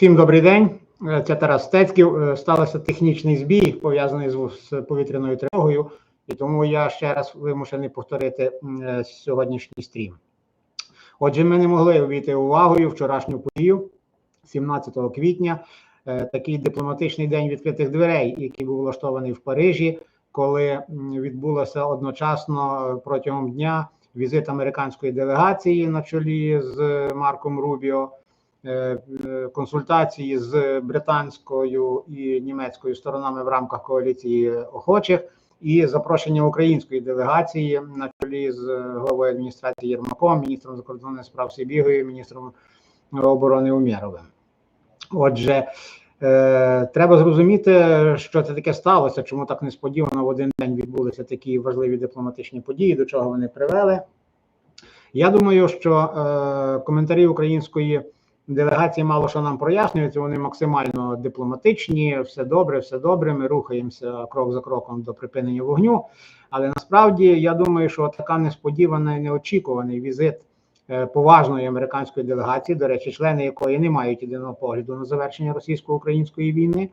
Всім добрий день. Е, Це Тарас Стецьків. Е, Стався технічний збій, пов'язаний з, повітряною тривогою, і тому я ще раз вимушений повторити е, сьогоднішній стрім. Отже, ми не могли увійти увагою вчорашню подію 17 квітня. Такий дипломатичний день відкритих дверей, який був влаштований в Парижі, коли відбулося одночасно протягом дня візит американської делегації на чолі з Марком Рубіо консультації з британською і німецькою сторонами в рамках коаліції охочих, і запрошення української делегації на чолі з головою адміністрації Єрмаком, міністром закордонних справ Сибігою, міністром оборони Умєровим. Отже, е, треба зрозуміти, що це таке сталося, чому так несподівано в один день відбулися такі важливі дипломатичні події, до чого вони привели. Я думаю, що е, коментарі української делегації мало що нам прояснюються. Вони максимально дипломатичні, все добре, все добре. Ми рухаємося крок за кроком до припинення вогню. Але насправді я думаю, що така несподівана і неочікуваний візит е, поважної американської делегації, до речі, члени якої не мають єдиного погляду на завершення російсько-української війни.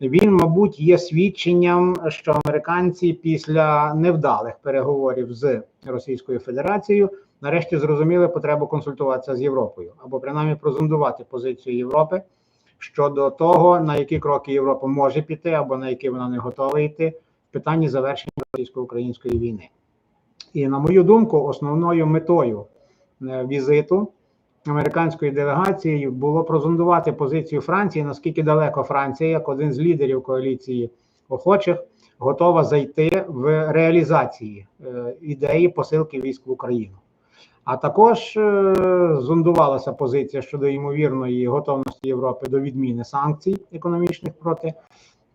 Він, мабуть, є свідченням, що американці після невдалих переговорів з Російською Федерацією нарешті зрозуміли потребу консультуватися з Європою або принаймні прозондувати позицію Європи щодо того, на які кроки Європа може піти, або на які вона не готова йти в питанні завершення російсько-української війни. І на мою думку, основною метою е, візиту американської делегації було прозондувати позицію Франції, наскільки далеко Франція, як один з лідерів коаліції охочих, готова зайти в реалізації е, ідеї посилки військ в Україну. А також е, зондувалася позиція щодо ймовірної готовності Європи до відміни санкцій економічних проти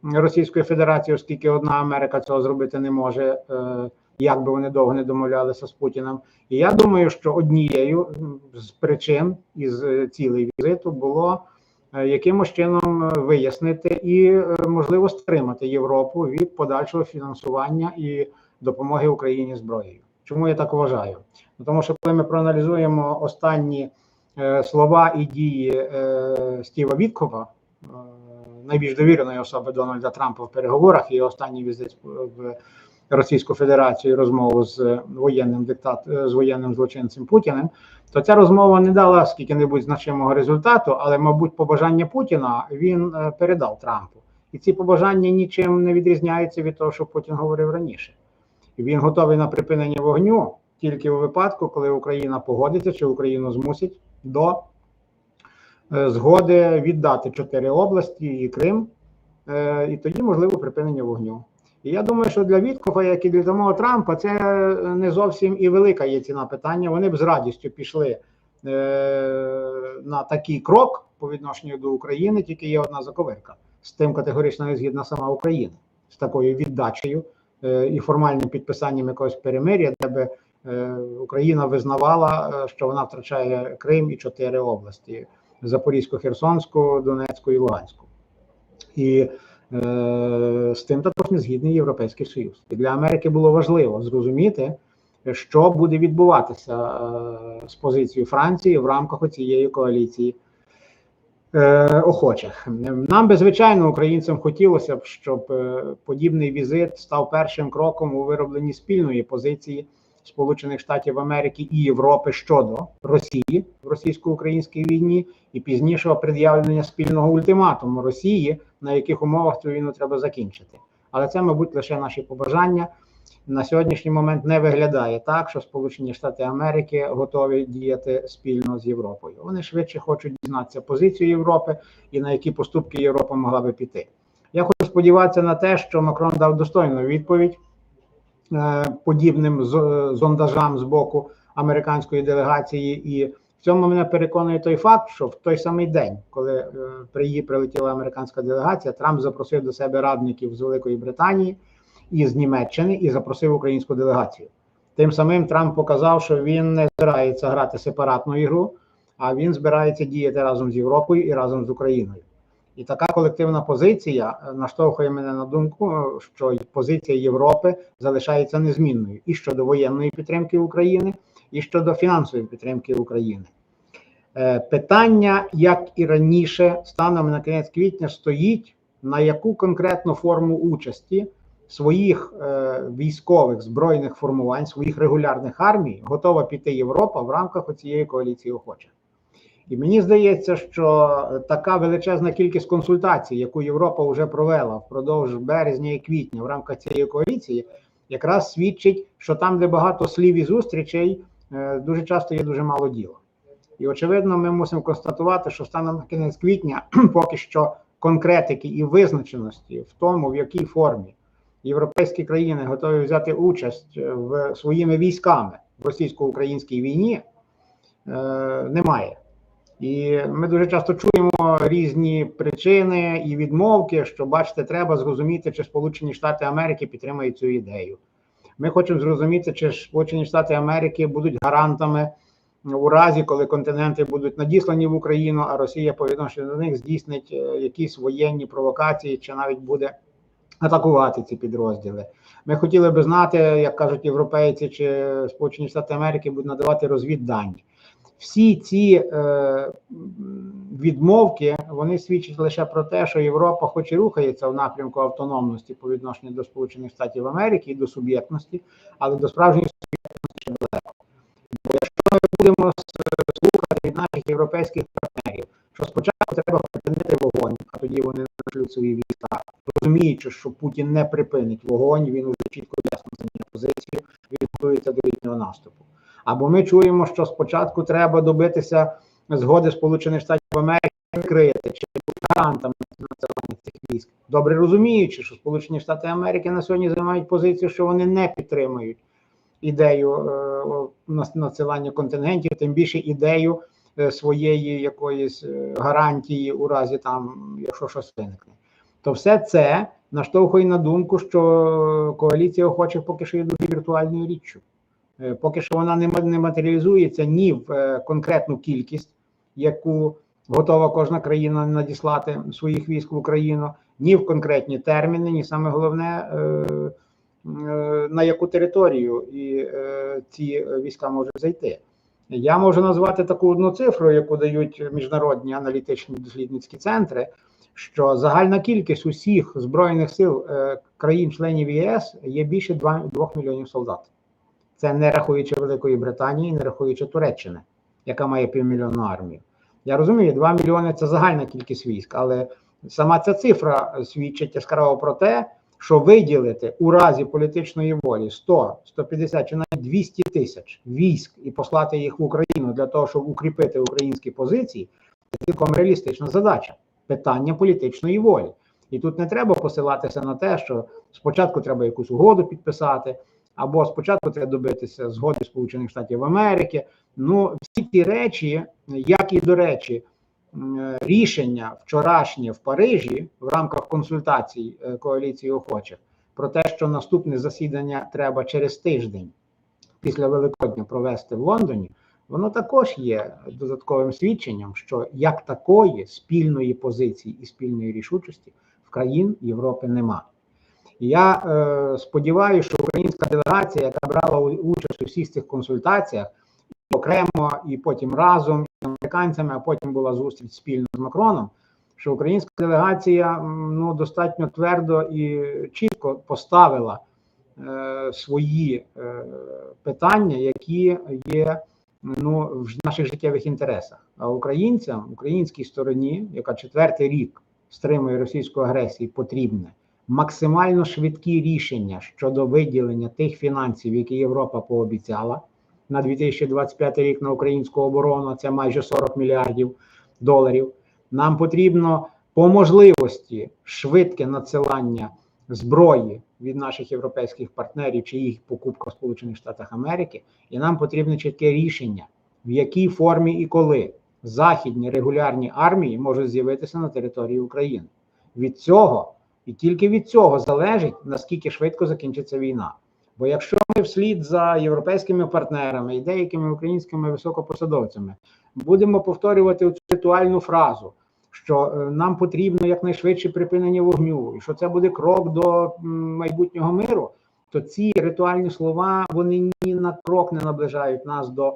Російської Федерації, оскільки одна Америка цього зробити не може, е, як би вони довго не домовлялися з Путіним. І я думаю, що однією з причин із е, цілей візиту було якимось чином вияснити і можливо стримати Європу від подальшого фінансування і допомоги Україні зброєю. Чому я так вважаю? Ну, Тому що коли ми проаналізуємо останні е, слова і дії е, Стіва Віткова, е, найбільш довіреної особи Дональда Трампа в переговорах і останній візит в Російську Федерацію, розмову з воєнним диктат е, з воєнним злочинцем Путіним, то ця розмова не дала скільки-небудь значимого результату, але, мабуть, побажання Путіна він е, передав Трампу. І ці побажання нічим не відрізняються від того, що Путін говорив раніше. Він готовий на припинення вогню тільки у випадку, коли Україна погодиться чи Україну змусить до е, згоди віддати чотири області і Крим, е, і тоді можливо припинення вогню. І я думаю, що для Віткофа, як і для самого Трампа, це не зовсім і велика є ціна питання. Вони б з радістю пішли е, на такий крок по відношенню до України, тільки є одна заковирка. З тим категорично не згідна сама Україна, з такою віддачею е, і формальним підписанням якогось перемир'я, де би е, Україна визнавала, е, що вона втрачає Крим і чотири області: Запорізьку, Херсонську, Донецьку і Луганську. І е, з тим також не згідний Європейський Союз. І для Америки було важливо зрозуміти, що буде відбуватися е, з позицією Франції в рамках цієї коаліції е, охочих. Нам би, звичайно, українцям хотілося б, щоб е, подібний візит став першим кроком у виробленні спільної позиції Сполучених Штатів Америки і Європи щодо Росії в російсько-українській війні, і пізнішого пред'явлення спільного ультиматуму Росії, на яких умовах цю війну треба закінчити. Але це, мабуть, лише наші побажання. На сьогоднішній момент не виглядає так, що Сполучені Штати Америки готові діяти спільно з Європою. Вони швидше хочуть дізнатися позицію Європи і на які поступки Європа могла би піти. Я хочу сподіватися на те, що Макрон дав достойну відповідь е, подібним з- зондажам з боку американської делегації, і в цьому мене переконує той факт, що в той самий день, коли е, при її прилетіла американська делегація, Трамп запросив до себе радників з Великої Британії і з Німеччини і запросив українську делегацію. Тим самим Трамп показав, що він не збирається грати сепаратну ігру, а він збирається діяти разом з Європою і разом з Україною. І така колективна позиція е, наштовхує мене на думку, е, що позиція Європи залишається незмінною і щодо воєнної підтримки України, і щодо фінансової підтримки України. Е, Питання, як і раніше, станом на кінець квітня, стоїть на яку конкретну форму участі своїх е, військових збройних формувань, своїх регулярних армій готова піти Європа в рамках цієї коаліції охочих. І мені здається, що така величезна кількість консультацій, яку Європа вже провела впродовж березня і квітня в рамках цієї коаліції, якраз свідчить, що там, де багато слів і зустрічей, е, дуже часто є дуже мало діла. І очевидно, ми мусимо констатувати, що станом на кінець квітня поки що конкретики і визначеності в тому, в якій формі європейські країни готові взяти участь в своїми військами в російсько-українській війні, е, немає. І ми дуже часто чуємо різні причини і відмовки, що бачите, треба зрозуміти, чи Сполучені Штати Америки підтримують цю ідею. Ми хочемо зрозуміти, чи Сполучені Штати Америки будуть гарантами у разі, коли континенти будуть надіслані в Україну, а Росія по відношенню до них здійснить е, якісь воєнні провокації, чи навіть буде атакувати ці підрозділи. Ми хотіли би знати, як кажуть європейці, чи Сполучені Штати Америки будуть надавати розвіддані. Всі ці е, відмовки вони свідчать лише про те, що Європа, хоч і рухається в напрямку автономності по відношенню до Сполучених Штатів Америки і до суб'єктності, але до справжньої суб'єктності ще далеко. Бо якщо ми будемо слухати від наших європейських партнерів, що спочатку треба припинити вогонь, а тоді вони нашлють свої війська, розуміючи, що Путін не припинить вогонь, він уже чітко ясно займає позицію, він готується до літнього наступу. Або ми чуємо, що спочатку треба добитися згоди Сполучених Штатів Америки відкрити чи гарантами національних цих військ, добре розуміючи, що Сполучені Штати Америки на сьогодні займають позицію, що вони не підтримують ідею е, надсилання контингентів, тим більше ідею е, своєї якоїсь е, гарантії у разі там, якщо щось виникне. То все це наштовхує на думку, що коаліція охочих поки що є дуже віртуальною річчю. Е, Поки що вона не ма- матеріалізується ні в е, конкретну кількість, яку готова кожна країна надіслати своїх військ в Україну, ні в конкретні терміни, ні саме головне, е, на яку територію і ці війська можуть зайти. Я можу назвати таку одну цифру, яку дають міжнародні аналітичні дослідницькі центри, що загальна кількість усіх збройних сил е, країн-членів ЄС є більше 2, 2 мільйонів солдат. Це не рахуючи Великої Британії, не рахуючи Туреччини, яка має півмільйонну армію. Я розумію, 2 мільйони це загальна кількість військ, але сама ця цифра свідчить яскраво про те, що виділити у разі політичної волі 100, 150 чи навіть 200 тисяч військ і послати їх в Україну для того, щоб укріпити українські позиції, це цілком реалістична задача. Питання політичної волі. І тут не треба посилатися на те, що спочатку треба якусь угоду підписати, або спочатку треба добитися згоди Сполучених Штатів Америки. Ну, всі ті речі, як і до речі, рішення вчорашнє в Парижі в рамках консультацій е, коаліції охочих про те, що наступне засідання треба через тиждень після Великодня провести в Лондоні, воно також є додатковим свідченням, що як такої спільної позиції і спільної рішучості в країн Європи нема. І я е, сподіваюся, що українська делегація, яка брала участь у всіх цих консультаціях, окремо, і потім разом з американцями, а потім була зустріч спільно з Макроном, що українська делегація ну, достатньо твердо і чітко поставила е, свої е, питання, які є ну, в наших життєвих інтересах. А українцям, українській стороні, яка четвертий рік стримує російську агресію, потрібне максимально швидкі рішення щодо виділення тих фінансів, які Європа пообіцяла на 2025 рік на українську оборону. Це майже 40 мільярдів доларів. Нам потрібно по можливості швидке надсилання зброї від наших європейських партнерів чи їх покупка в Сполучених Штатах Америки, і нам потрібне чітке рішення, в якій формі і коли західні регулярні армії можуть з'явитися на території України. Від цього і тільки від цього залежить наскільки швидко закінчиться війна. Бо якщо ми вслід за європейськими партнерами і деякими українськими високопосадовцями будемо повторювати цю ритуальну фразу, що е, нам потрібно якнайшвидше припинення вогню, і що це буде крок до майбутнього миру, то ці ритуальні слова вони ні на крок не наближають нас до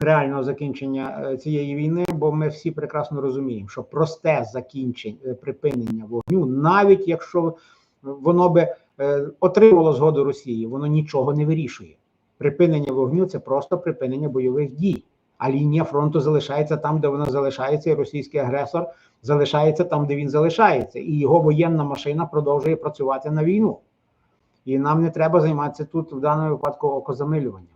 реального закінчення е, цієї війни, бо ми всі прекрасно розуміємо, що просте закінчення е, припинення вогню, навіть якщо воно би отримало згоду Росії, воно нічого не вирішує. Припинення вогню це просто припинення бойових дій. А лінія фронту залишається там, де вона залишається, і російський агресор залишається там, де він залишається, і його воєнна машина продовжує працювати на війну. І нам не треба займатися тут в даному випадку окозамилюванням.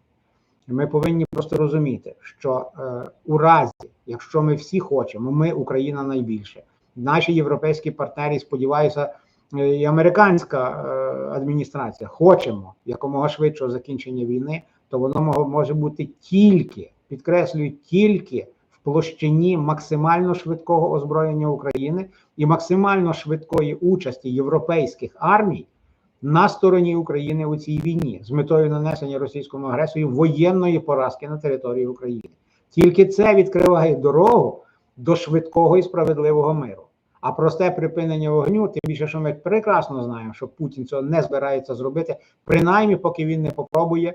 Ми повинні просто розуміти, що е, у разі, якщо ми всі хочемо, ми Україна найбільше, наші європейські партнери, сподіваюся, е, і американська е, адміністрація хочемо якомога швидшого закінчення війни, то воно може бути тільки, підкреслюю, тільки в площині максимально швидкого озброєння України і максимально швидкої участі європейських армій на стороні України у цій війні з метою нанесення російському агресію воєнної поразки на території України. Тільки це відкриває дорогу до швидкого і справедливого миру. А просте припинення вогню, тим більше, що ми прекрасно знаємо, що Путін цього не збирається зробити, принаймні, поки він не попробує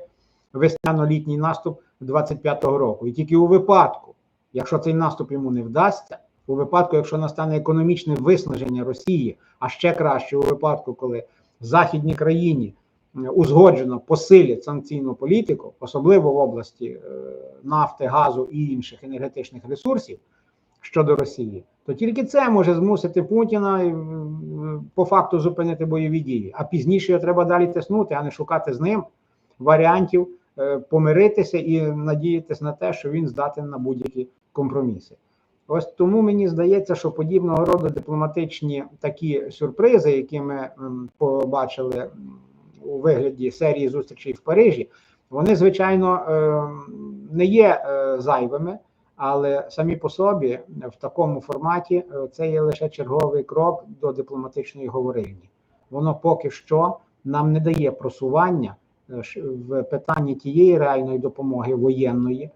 весняно-літній наступ 25-го року. І тільки у випадку, якщо цей наступ йому не вдасться, у випадку, якщо настане економічне виснаження Росії, а ще краще у випадку, коли західні країні е, узгоджено посилять санкційну політику, особливо в області е, нафти, газу і інших енергетичних ресурсів щодо Росії, то тільки це може змусити Путіна е, по факту зупинити бойові дії. А пізніше його треба далі тиснути, а не шукати з ним варіантів помиритися і надіятися на те, що він здатен на будь-які компроміси. Ось тому мені здається, що подібного роду дипломатичні такі сюрпризи, які ми побачили у вигляді серії зустрічей в Парижі, вони звичайно е, не є е, зайвими, але самі по собі в такому форматі е, це є лише черговий крок до дипломатичної говорильні. Воно поки що нам не дає просування е, в питанні тієї реальної допомоги воєнної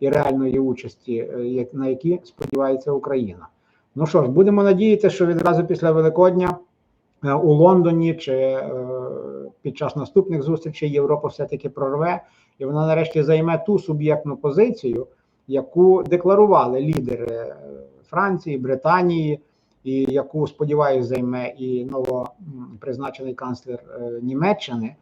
і реальної участі, е, на які сподівається Україна. Ну що ж, будемо надіятися, що відразу після Великодня е, у Лондоні чи е, під час наступних зустрічей Європа все-таки прорве, і вона нарешті займе ту суб'єктну позицію, яку декларували лідери е, Франції, Британії, і яку сподіваюся займе і новопризначений канцлер е, Німеччини, е,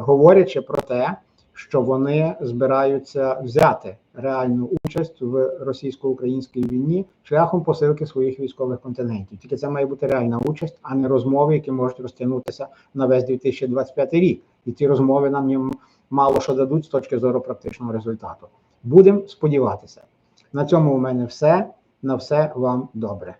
говорячи про те, що вони збираються взяти реальну участь в російсько-українській війні шляхом посилки своїх військових континентів. Тільки це має бути реальна участь, а не розмови, які можуть розтягнутися на весь 2025 рік. І ці розмови нам ні- мало що дадуть з точки зору практичного результату. Будемо сподіватися. На цьому у мене все. На все вам добре.